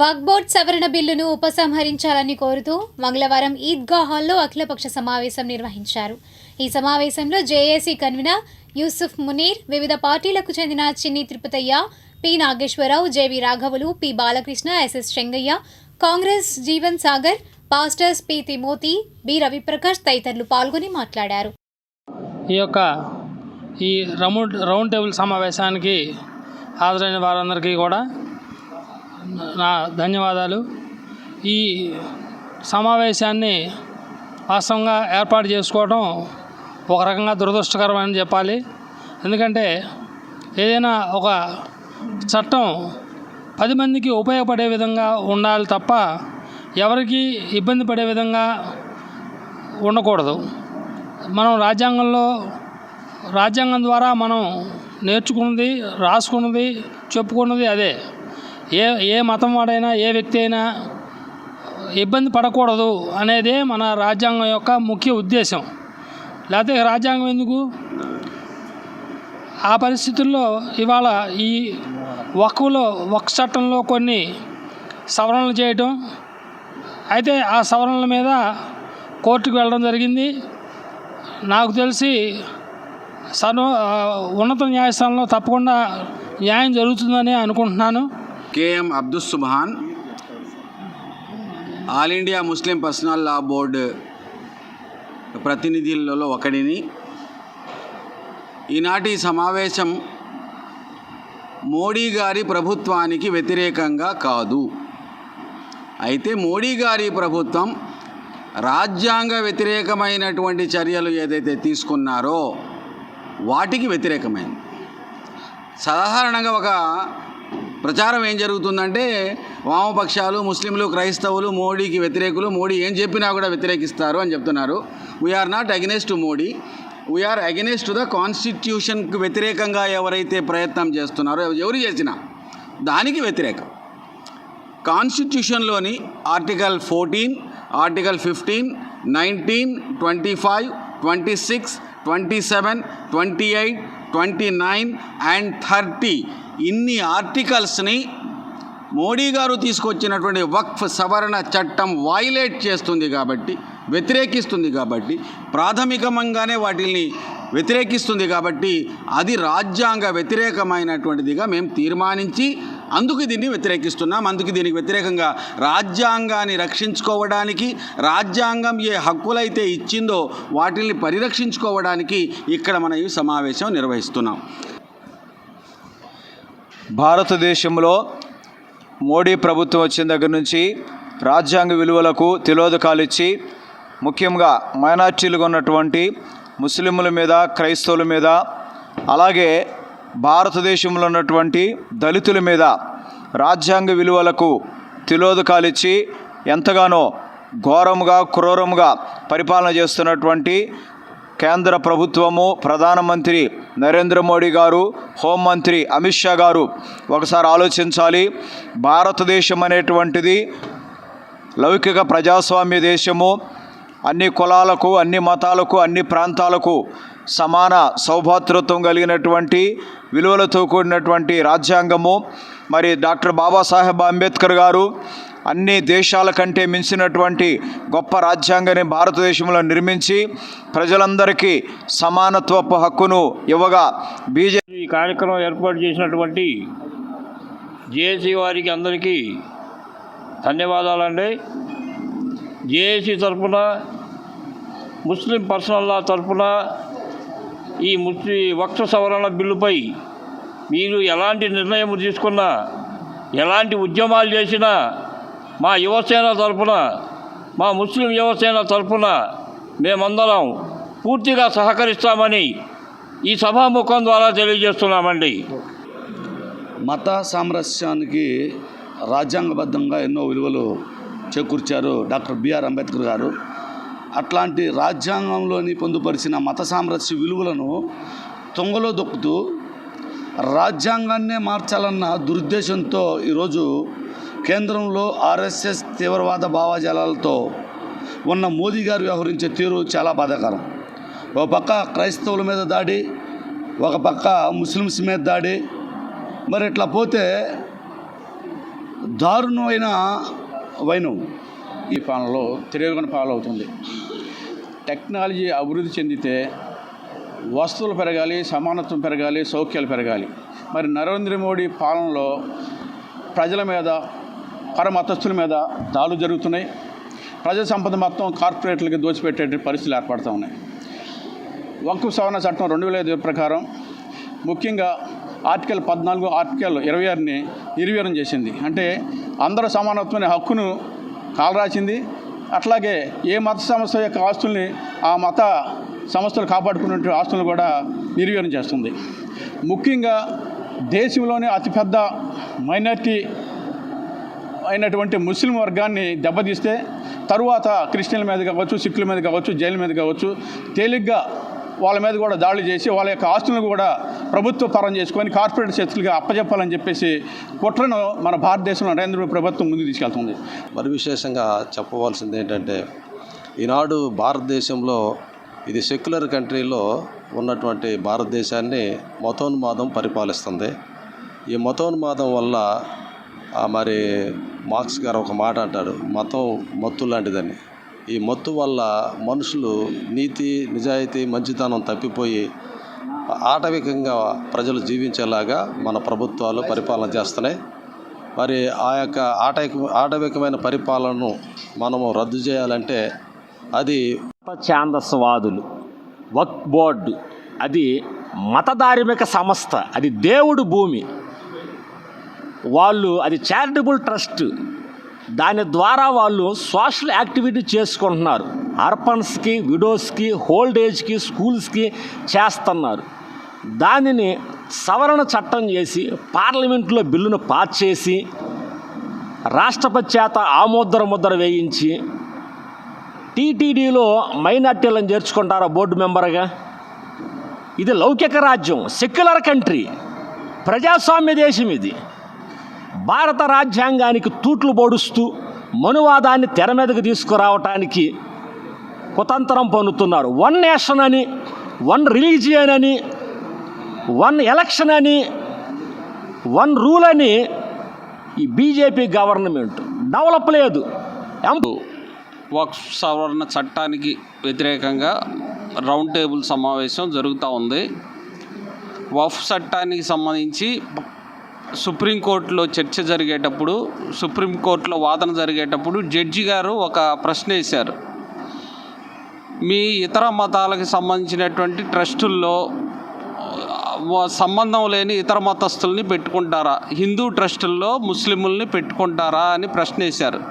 వక్బోర్డ్ సవరణ బిల్లును ఉపసంహరించాలని కోరుతూ మంగళవారం ఈద్గా హాల్లో అఖిలపక్ష సమావేశం నిర్వహించారు. ఈ సమావేశంలో జేఏసీ కన్వీనర్ యూసుఫ్ మునీర్ వివిధ పార్టీలకు చెందిన Chinni Tirupataiah P Nageswara Rao J V రాఘవులు P Balakrishna S S Chengaiah Congress Jeevan Sagar pastors P Timothy B Raviprakash తదితరులు పాల్గొని మాట్లాడారు. ఈ యొక్క ఈ రౌండ్ రౌండ్ టేబుల్ సమావేశానికి హాజరైన వారందరికీ కూడా నా ధన్యవాదాలు. ఈ సమావేశాన్ని వాస్తవంగా ఏర్పాటు చేసుకోవడం ఒక రకంగా దురదృష్టకరమని చెప్పాలి. ఎందుకంటే ఏదైనా ఒక చట్టం పది మందికి ఉపయోగపడే విధంగా ఉండాలి తప్ప ఎవరికి ఇబ్బంది పడే విధంగా ఉండకూడదు. మనం రాజ్యాంగంలో రాజ్యాంగం ద్వారా మనం నేర్చుకున్నది రాసుకున్నది చెప్పుకున్నది అదే. ఏ ఏ మతం వాడైనా ఏ వ్యక్తి అయినా ఇబ్బంది పడకూడదు అనేదే మన రాజ్యాంగం యొక్క ముఖ్య ఉద్దేశం. లేకపోతే రాజ్యాంగం ఎందుకు? ఆ పరిస్థితుల్లో ఇవాళ ఈ వక్కులో వక్ చట్టంలో కొన్ని సవరణలు చేయటం అయితే ఆ సవరణల మీద కోర్టుకు వెళ్ళడం జరిగింది. నాకు తెలిసి సర్వ ఉన్నత న్యాయస్థానంలో తప్పకుండా న్యాయం జరుగుతుందని అనుకుంటున్నాను. K M Abdul Subhan All India Muslim Personal Law Board ప్రతినిధులలో ఒకడిని. ఈనాటి సమావేశం మోడీ గారి ప్రభుత్వానికి వ్యతిరేకంగా కాదు. అయితే మోడీ గారి ప్రభుత్వం రాజ్యాంగ వ్యతిరేకమైనటువంటి చర్యలు ఏదైతే తీసుకున్నారో వాటికి వ్యతిరేకమైంది. సాధారణంగా ఒక ప్రచారం ఏం జరుగుతుందంటే వామపక్షాలు ముస్లింలు క్రైస్తవులు మోడీకి వ్యతిరేకులు మోడీ ఏం చెప్పినా కూడా వ్యతిరేకిస్తారు అని చెప్తున్నారు. We are not against Modi. We are against the కాన్స్టిట్యూషన్కి వ్యతిరేకంగా ఎవరైతే ప్రయత్నం చేస్తున్నారో ఎవరు చేసినా దానికి వ్యతిరేకం. కాన్స్టిట్యూషన్లోని article fourteen article fifteen nineteen twenty five twenty six twenty seven twenty eight twenty nine and thirty. ఇన్ని ఆర్టికల్స్ని మోడీ గారు తీసుకొచ్చినటువంటి వక్ఫ్ సవరణ చట్టం వైలేట్ చేస్తుంది కాబట్టి వ్యతిరేకిస్తుంది కాబట్టి ప్రాథమికంగానే వాటిని వ్యతిరేకిస్తుంది కాబట్టి అది రాజ్యాంగ వ్యతిరేకమైనటువంటిదిగా మేము తీర్మానించి అందుకు దీన్ని వ్యతిరేకిస్తున్నాం. అందుకు దీనికి వ్యతిరేకంగా రాజ్యాంగాన్ని రక్షించుకోవడానికి రాజ్యాంగం ఏ హక్కులైతే ఇచ్చిందో వాటిని పరిరక్షించుకోవడానికి ఇక్కడ మనం ఈ సమావేశం నిర్వహిస్తున్నాం. భారతదేశంలో మోడీ ప్రభుత్వం వచ్చిన దగ్గర నుంచి రాజ్యాంగ విలువలకు తిలోదకాలు ఇచ్చి ముఖ్యంగా మైనార్టీలుగా ఉన్నటువంటి ముస్లింల మీద క్రైస్తవుల మీద అలాగే భారతదేశంలో ఉన్నటువంటి దళితుల మీద రాజ్యాంగ విలువలకు తిలోదకాలిచ్చి ఎంతగానో ఘోరముగా క్రూరముగా పరిపాలన చేస్తున్నటువంటి కేంద్ర ప్రభుత్వము ప్రధానమంత్రి నరేంద్ర మోడీ గారు హోంమంత్రి అమిత్ షా గారు ఒకసారి ఆలోచించాలి. భారతదేశం అనేటువంటిది లౌకిక ప్రజాస్వామ్య దేశము. అన్ని కులాలకు అన్ని మతాలకు అన్ని ప్రాంతాలకు సమాన సౌభాతృత్వం కలిగినటువంటి విలువలతో కూడినటువంటి రాజ్యాంగము. మరి డాక్టర్ బాబాసాహెబ్ అంబేద్కర్ గారు అన్ని దేశాల కంటే మించినటువంటి గొప్ప రాజ్యాంగాన్ని భారతదేశంలో నిర్మించి ప్రజలందరికీ సమానత్వపు హక్కును ఇవ్వగా బీజేపీ ఈ కార్యక్రమం ఏర్పాటు చేసినటువంటి జేఏసీ వారికి అందరికీ ధన్యవాదాలండి. జేఏసీ తరఫున ముస్లిం పర్సనల్ లా తరఫున ఈ ముస్లి వక్త సవరణ బిల్లుపై మీరు ఎలాంటి నిర్ణయం తీసుకున్నా ఎలాంటి ఉద్యమాలు చేసినా మా యువసేన తరఫున మా ముస్లిం యువసేన తరఫున మేమందరం పూర్తిగా సహకరిస్తామని ఈ సభాముఖం ద్వారా తెలియజేస్తున్నామండి. మత సామరస్యానికి రాజ్యాంగబద్ధంగా ఎన్నో విలువలు చేకూర్చారు డాక్టర్ బిఆర్ అంబేద్కర్ గారు. అట్లాంటి రాజ్యాంగంలోని పొందుపరిచిన మత సామరస్య విలువలను తొంగలో దొక్కుతూ రాజ్యాంగాన్నే మార్చాలన్న దురుద్దేశంతో ఈరోజు కేంద్రంలో ఆర్ఎస్ఎస్ తీవ్రవాద భావజాలాలతో ఉన్న మోదీ గారు వ్యవహరించే తీరు చాలా బాధాకరం. ఒక పక్క క్రైస్తవుల మీద దాడి ఒక పక్క ముస్లిమ్స్ మీద దాడి. మరి ఇట్లా పోతే దారుణమైన వైనం. ఈ పాలనలో తిరగని పాలవుతుంది. టెక్నాలజీ అభివృద్ధి చెందితే వస్తువులు పెరగాలి సమానత్వం పెరగాలి సౌఖ్యాలు పెరగాలి. మరి నరేంద్ర మోడీ పాలనలో ప్రజల మీద పరమతస్థుల మీద దాడులు జరుగుతున్నాయి. ప్రజా సంపద మొత్తం కార్పొరేట్లకి దోచిపెట్టే పరిస్థితులు ఏర్పడుతూ ఉన్నాయి. వంకు సవరణ చట్టం రెండు వేల ఐదు ప్రకారం ముఖ్యంగా ఆర్టికల్ పద్నాలుగు ఆర్టికల్ ఇరవై ఆరుని నిర్వీర్యం చేసింది. అంటే అందరూ సమానత్వమైన హక్కును కాలరాచింది అట్లాగే ఏ మత సంస్థ యొక్క ఆస్తుల్ని ఆ మత సంస్థలు కాపాడుకున్నటువంటి ఆస్తులను కూడా నిర్వీర్యం చేస్తుంది. ముఖ్యంగా దేశంలోనే అతిపెద్ద మైనార్టీ అయినటువంటి ముస్లిం వర్గాన్ని దెబ్బతీస్తే తరువాత క్రిస్టియన్ల మీద కావచ్చు సిక్కుల మీద కావచ్చు జైలు మీద కావచ్చు తేలిగ్గా వాళ్ళ మీద కూడా దాడులు చేసి వాళ్ళ యొక్క ఆస్తులను కూడా ప్రభుత్వ పరం చేసుకొని కార్పొరేట్ శక్తులుగా అప్పచెప్పాలని చెప్పేసి కుట్రను మన భారతదేశంలో నరేంద్ర ప్రభుత్వం ముందుకు తీసుకెళ్తుంది. మరి విశేషంగా చెప్పవలసింది ఏంటంటే ఈనాడు భారతదేశంలో ఇది సెక్యులర్ కంట్రీలో ఉన్నటువంటి భారతదేశాన్ని మతోన్మాదం పరిపాలిస్తుంది. ఈ మతోన్మాదం వల్ల మరి మార్క్స్ గారు ఒక మాట అంటాడు మతం మత్తు లాంటిదని. ఈ మత్తు వల్ల మనుషులు నీతి నిజాయితీ మంచితనం తప్పిపోయి ఆటవికంగా ప్రజలు జీవించేలాగా మన ప్రభుత్వాలు పరిపాలన చేస్తున్నాయి. మరి ఆ యొక్క ఆటవిక ఆటవికమైన పరిపాలనను మనము రద్దు చేయాలంటే అది ఛాందస్వాదులు వక్ బోర్డు అది మతధార్మిక సంస్థ అది దేవుడు భూమి. వాళ్ళు అది చారిటబుల్ ట్రస్ట్ దాని ద్వారా వాళ్ళు సోషల్ యాక్టివిటీ చేసుకుంటున్నారు. అర్పన్స్కి విడోస్కి హోల్డ్ ఏజ్కి స్కూల్స్కి చేస్తున్నారు. దానిని సవరణ చట్టం చేసి పార్లమెంట్లో బిల్లును పాస్ చేసి రాష్ట్రపతి చేత ఆమోదర ముద్ర వేయించి టీటీడీలో మైనార్టీలను చేర్చుకుంటారా బోర్డు మెంబర్గా? ఇది లౌకిక రాజ్యం సెక్యులర్ కంట్రీ ప్రజాస్వామ్య దేశం ఇది. భారత రాజ్యాంగానికి తూట్లు పొడుస్తూ మనువాదాన్ని తెర మీదకు తీసుకురావటానికి కుతంత్రం పన్నుతున్నారు వన్ నేషన్ అని వన్ రిలీజియన్ అని వన్ ఎలక్షన్ అని వన్ రూల్ అని ఈ బీజేపీ గవర్నమెంట్ డెవలప్ లేదు. వాక్ సవరణ చట్టానికి వ్యతిరేకంగా రౌండ్ టేబుల్ సమావేశం జరుగుతూ ఉంది. వఫ్ చట్టానికి సంబంధించి సుప్రీంకోర్టులో చర్చ జరిగేటప్పుడు సుప్రీంకోర్టులో వాదన జరిగేటప్పుడు జడ్జి గారు ఒక ప్రశ్న వేశారు. మీ ఇతర మతాలకు సంబంధించినటువంటి ట్రస్టుల్లో సంబంధం లేని ఇతర మతస్థుల్ని పెట్టుకుంటారా? హిందూ ట్రస్టుల్లో ముస్లిముల్ని పెట్టుకుంటారా అని ప్రశ్న వేశారు.